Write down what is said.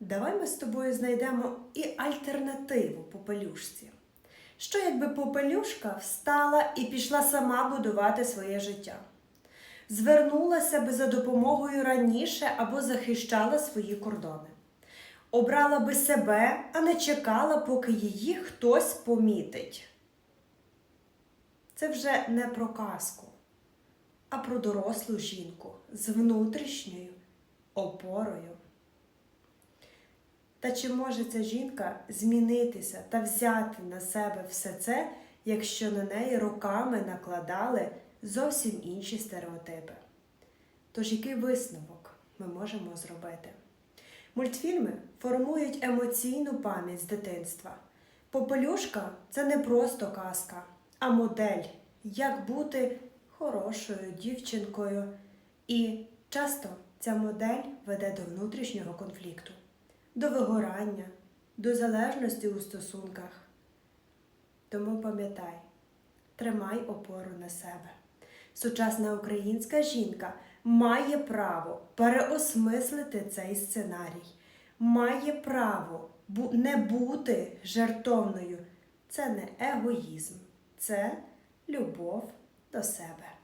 Давай ми з тобою знайдемо і альтернативу попелюшці. Що якби попелюшка встала і пішла сама будувати своє життя? Звернулася би за допомогою раніше або захищала свої кордони. Обрала би себе, а не чекала, поки її хтось помітить. Це вже не про казку, а про дорослу жінку з внутрішньою опорою. Та чи може ця жінка змінитися та взяти на себе все це, якщо на неї роками накладали зовсім інші стереотипи? Тож який висновок ми можемо зробити? Мультфільми формують емоційну пам'ять з дитинства. Попелюшка це не просто казка, а модель, як бути хорошою дівчинкою. І часто ця модель веде до внутрішнього конфлікту, до вигорання, до залежності у стосунках. Тому пам'ятай, тримай опору на себе. Сучасна українська жінка має право переосмислити цей сценарій, має право не бути жертовною. Це не егоїзм, це любов до себе.